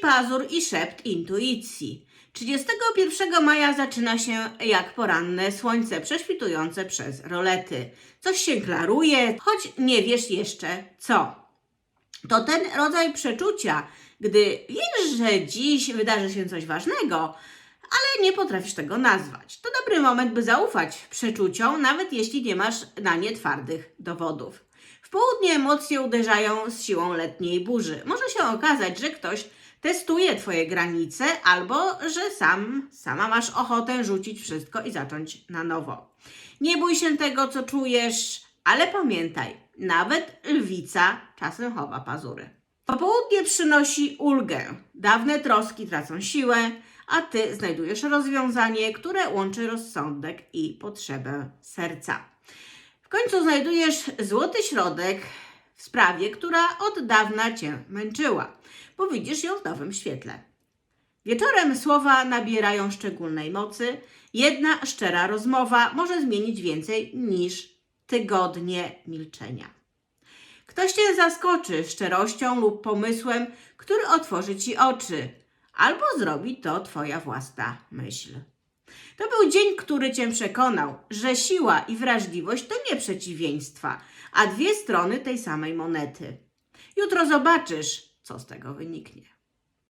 pazur i szept intuicji. 31 maja zaczyna się jak poranne słońce prześwitujące przez rolety. Coś się klaruje, choć nie wiesz jeszcze co. To ten rodzaj przeczucia, gdy wiesz, że dziś wydarzy się coś ważnego, ale nie potrafisz tego nazwać. To dobry moment, by zaufać przeczuciom, nawet jeśli nie masz na nie twardych dowodów. W południe emocje uderzają z siłą letniej burzy. Może się okazać, że ktoś testuje Twoje granice, albo że sam, sama masz ochotę rzucić wszystko i zacząć na nowo. Nie bój się tego, co czujesz, ale pamiętaj, nawet lwica czasem chowa pazury. Popołudnie przynosi ulgę. Dawne troski tracą siłę, a ty znajdujesz rozwiązanie, które łączy rozsądek i potrzebę serca. Końcu znajdujesz złoty środek w sprawie, która od dawna cię męczyła, bo widzisz ją w nowym świetle. Wieczorem słowa nabierają szczególnej mocy. Jedna szczera rozmowa może zmienić więcej niż tygodnie milczenia. Ktoś cię zaskoczy szczerością lub pomysłem, który otworzy ci oczy, albo zrobi to twoja własna myśl. To był dzień, który cię przekonał, że siła i wrażliwość to nie przeciwieństwa, a dwie strony tej samej monety. Jutro zobaczysz, co z tego wyniknie.